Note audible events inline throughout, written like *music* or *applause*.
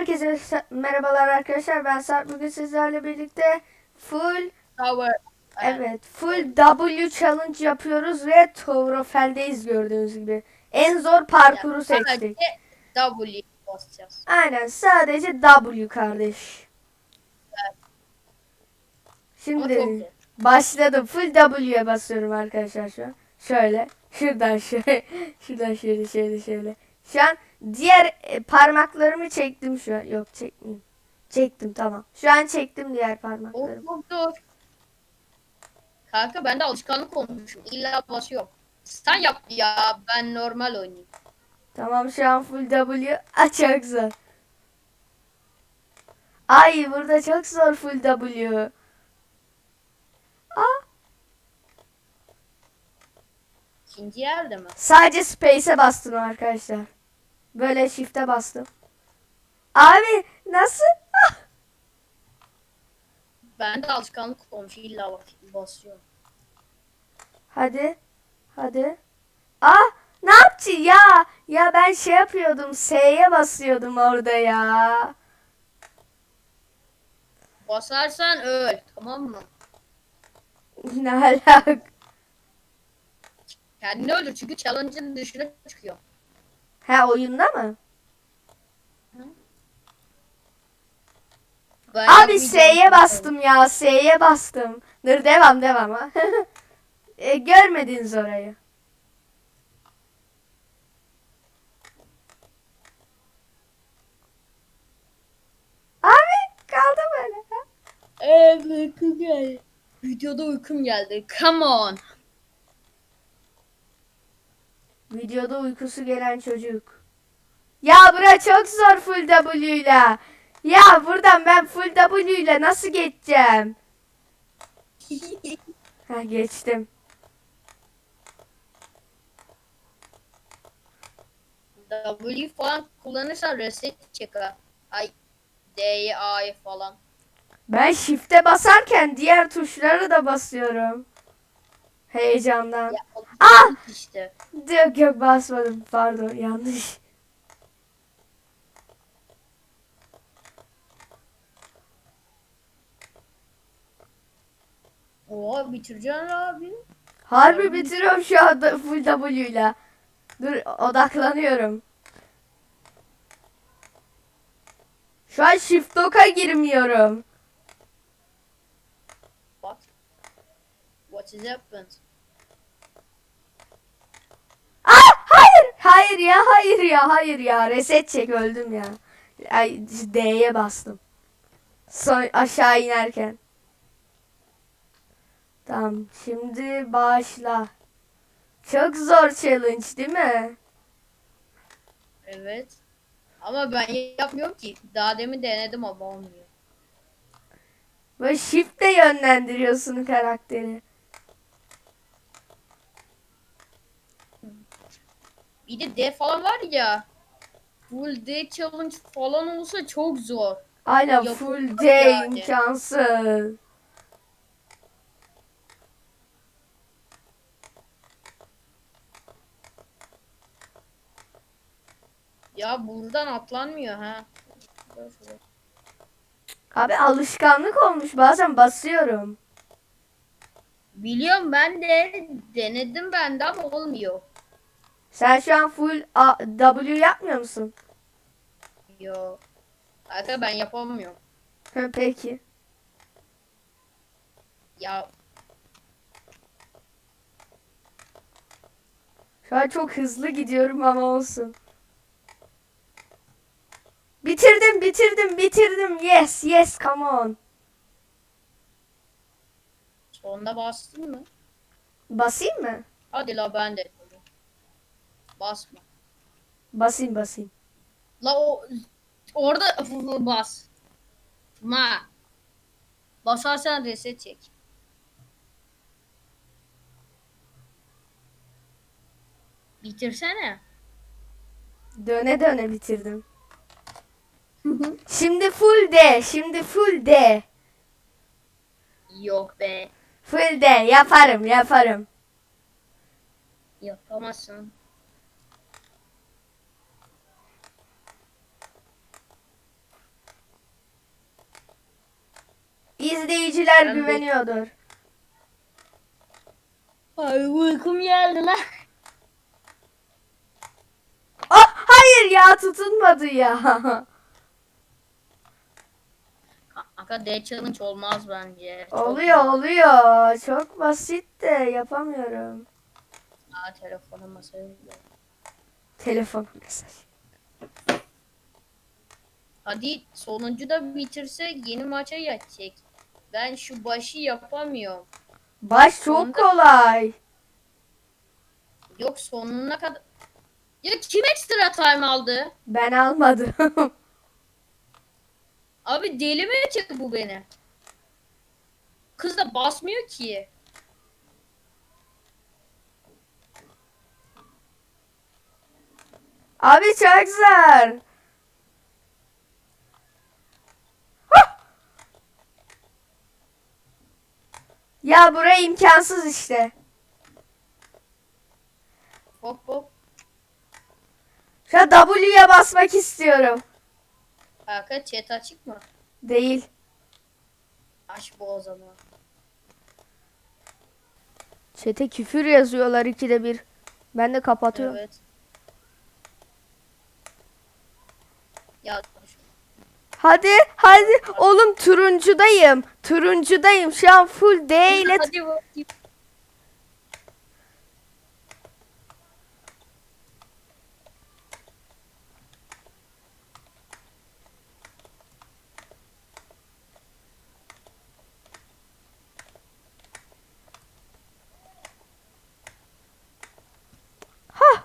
Herkese se- merhabalar arkadaşlar. Ben Sarp. Bugün sizlerle birlikte full Tower. evet full W challenge yapıyoruz ve Taurofel'deyiz gördüğünüz gibi. En zor parkuru seçtik. Sadece W basacağız. Aynen sadece W kardeş. Çok Şimdi başladım. Full W'ye basıyorum arkadaşlar şu an. Şöyle. Şuradan şöyle. *laughs* Şuradan şöyle şöyle şöyle. Şu an diğer e, parmaklarımı çektim şu an. Yok çekmeyeyim. Çektim tamam. Şu an çektim diğer parmaklarımı. dur dur. Kanka bende alışkanlık olmuşum. İlla basıyorum. Sen yap ya. Ben normal oynayayım. Tamam şu an full W. Aa, çok zor. Ay burada çok zor full W. Aa, İkinci yerde mi? sadece space'e bastım arkadaşlar. Böyle shift'e bastım. Abi nasıl? Ah! Bende alışkanlık olmuş. İlla bas- basıyorum. Hadi. Hadi. Aa ne yaptı ya? Ya ben şey yapıyordum. S'ye basıyordum orada ya. Basarsan öl. Tamam mı? ne alaka? Kendini öldür çünkü challenge'ın dışına çıkıyor. Ha oyunda mı? Ben Abi. S'ye bastım ya. S'ye bastım. Dur devam devam ha. *laughs* e, görmediniz orayı. Abi kaldı böyle. Evet uykum geldi. Videoda uykum geldi. Come on. Videoda uykusu gelen çocuk. Ya bura çok zor full W ile. Ya buradan ben full W ile nasıl geçeceğim? *laughs* Ha geçtim. W falan kullanırsan reset çeker. Ay D'ye A'ya falan. Ben shift'e basarken diğer tuşları da basıyorum. Heyecandan. Ya, Ah! işte. Yok yok basmadım. Pardon yanlış. Oha bitireceksin abi. Harbi bitiriyorum şu anda full W ile. Dur odaklanıyorum. Şu an shift lock'a girmiyorum. What? What has happened? Ah hayır. Hayır ya hayır ya hayır ya. Reset çek öldüm ya. Ay D'ye bastım. Son aşağı inerken. Tamam şimdi başla. Çok zor challenge değil mi? Evet. Ama ben yapmıyorum ki. Daha demin denedim ama olmuyor. Böyle shift'le yönlendiriyorsun karakteri. Bir de D falan var ya. Full D challenge falan olsa çok zor. Aynen Yok, full day yani. imkansız. Ya buradan atlanmıyor ha. Abi alışkanlık olmuş bazen basıyorum. Biliyorum ben de denedim ben de ama olmuyor. Sen şu an full A- W yapmıyor musun? Yo. Hatta ben yapamıyorum. Ha, Peki. Ya Şu an çok hızlı gidiyorum ama olsun. Bitirdim, bitirdim, bitirdim. Yes, yes, come on. sonunda bastın mı? Basayım mı? Hadi la ben de. Basma. Basayım, basayım. La o orada bas. Ma. Basarsan reset çek. Bitirsene. Döne döne bitirdim. Şimdi full D, şimdi full D. Yok be. Full D, yaparım, yaparım. Yapamazsın. İzleyiciler Ben güveniyordur. Ay uykum geldi lan. Ah hayır ya tutunmadı ya. Kanka D challenge olmaz bence. Çok oluyor oluyor. Çok basit de yapamıyorum. Aa telefonum masaya. Telefon mesaj. Hadi sonuncu da bitirsek yeni maça geçecek. Ben şu başı yapamıyorum. Baş çok kolay. Yok sonuna kadar. Ya kim ekstra time aldı? Ben almadım. *laughs* Abi deli mi edecek bu beni? Kız da basmıyor ki. Abi çok zor. Ya buraya imkansız işte. Hop hop. Şu an W'ye basmak istiyorum. Kanka chat açık mı? Değil. Aç bu o zaman. Çete küfür yazıyorlar ikide bir. Ben de kapatıyorum. Evet. Ya Hadi hadi oğlum turuncudayım. Turuncudayım. Şu an full D ile hadi bakayım. Hah.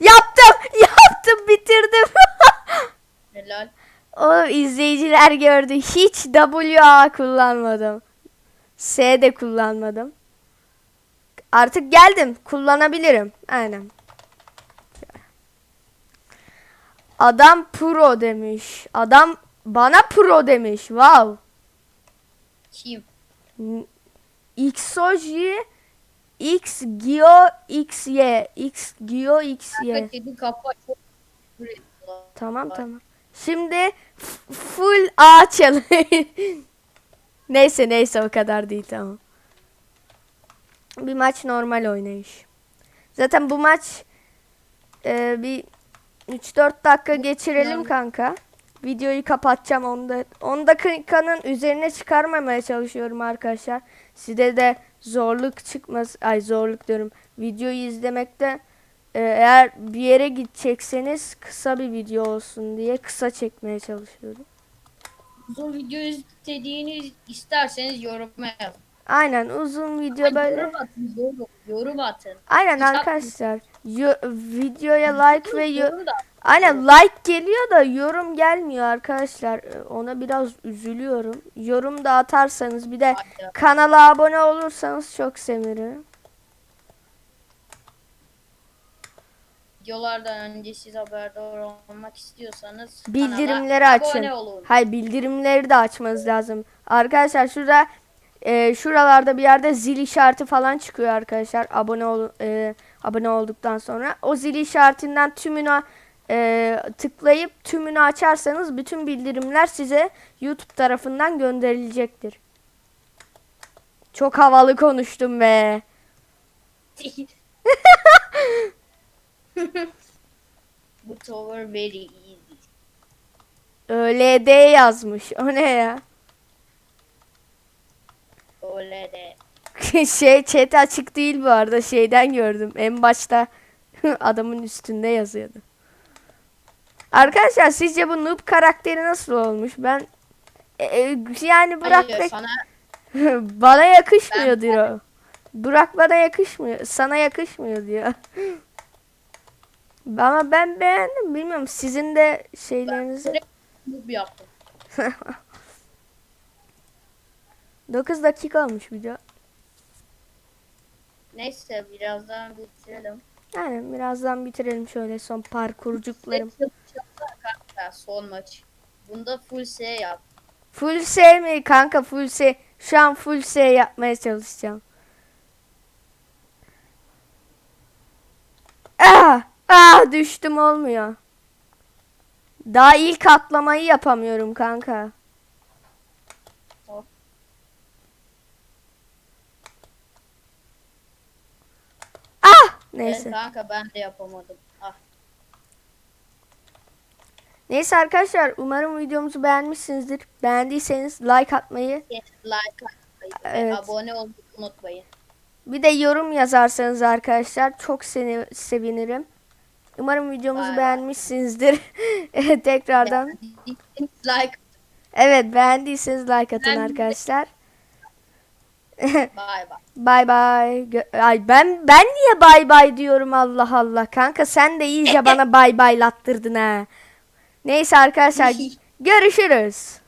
Yaptım. Yaptım bitirdim. Helal. Oğlum izleyiciler gördü. Hiç WA kullanmadım. S de kullanmadım. Artık geldim. Kullanabilirim. Aynen. Adam pro demiş. Adam bana pro demiş. Wow. Kim? Xoji X Gio X Gio kedi kafa çok küfür ediyorlar. Tamam tamam. Şimdi full A challenge. *laughs* neyse neyse o kadar değil tamam. Bir maç normal oynayış. Zaten bu maç e, bir 3-4 dakika geçirelim kanka. Videoyu kapatacağım. 10 da 10 dakikanın üzerine çıkarmamaya çalışıyorum arkadaşlar. Size de zorluk çıkmaz. Ay zorluk diyorum. Videoyu izlemekte e, eğer bir yere gidecekseniz kısa bir video olsun diye kısa çekmeye çalışıyorum. Uzun video istediğini isterseniz yoruma yazın. Aynen uzun video böyle. Yorum atın, yorum, yorum atın. Aynen Hiç arkadaşlar. yo- videoya like ve yo- Aynen like geliyor da yorum gelmiyor arkadaşlar. Ee, Ona biraz üzülüyorum. Yorum da atarsanız bir de kanala abone olursanız çok sevinirim. Videolardan önce siz haberdar olmak istiyorsanız Bildirimleri açın. olun. Hayır bildirimleri de açmanız lazım. Arkadaşlar şurada e, şuralarda bir yerde zil işareti falan çıkıyor arkadaşlar. Abone ol e, abone olduktan sonra o zil işaretinden tümünü e, tıklayıp tümünü açarsanız bütün bildirimler size YouTube tarafından gönderilecektir. Çok havalı konuştum be. *laughs* *laughs* Bu tower very easy. ÖLD yazmış. O ne ya? Öyle de. *laughs* şey chat açık değil bu arada şeyden gördüm. En başta *laughs* adamın üstünde yazıyordu. Arkadaşlar sizce bu noob karakteri nasıl olmuş? Ben e, e, yani Burak Hayır, pek sana bana yakışmıyor diyor. Burak bana yakışmıyor. Sana yakışmıyor diyor. Ama ben beğendim. Bilmiyorum sizin de şeylerinizi. noob yaptım. *laughs* 9 dakika olmuş video. Neyse birazdan bitirelim. Yani birazdan bitirelim şöyle son parkurcuklarım. Kanka son maç. Bunda full S yap. Full S mi kanka full S. Şu an full S yapmaya çalışacağım. Ah düştüm olmuyor. Daha ilk atlamayı yapamıyorum kanka. Oh. Ah neyse. Evet, kanka ben de yapamadım. Ah. Neyse arkadaşlar umarım videomuzu beğenmişsinizdir. Beğendiyseniz like atmayı, like evet. abone olmayı unutmayın. Bir de yorum yazarsanız arkadaşlar çok seni sevinirim. Umarım videomuzu bay. beğenmişsinizdir. *laughs* Tekrardan. like Evet beğendiyseniz like atın Ben- arkadaşlar. bay bay. Bay bay. Ay ben ben niye bay bay diyorum Allah Allah. Kanka sen de iyice bana bay bay lattırdın ha. Neyse arkadaşlar *laughs* görüşürüz.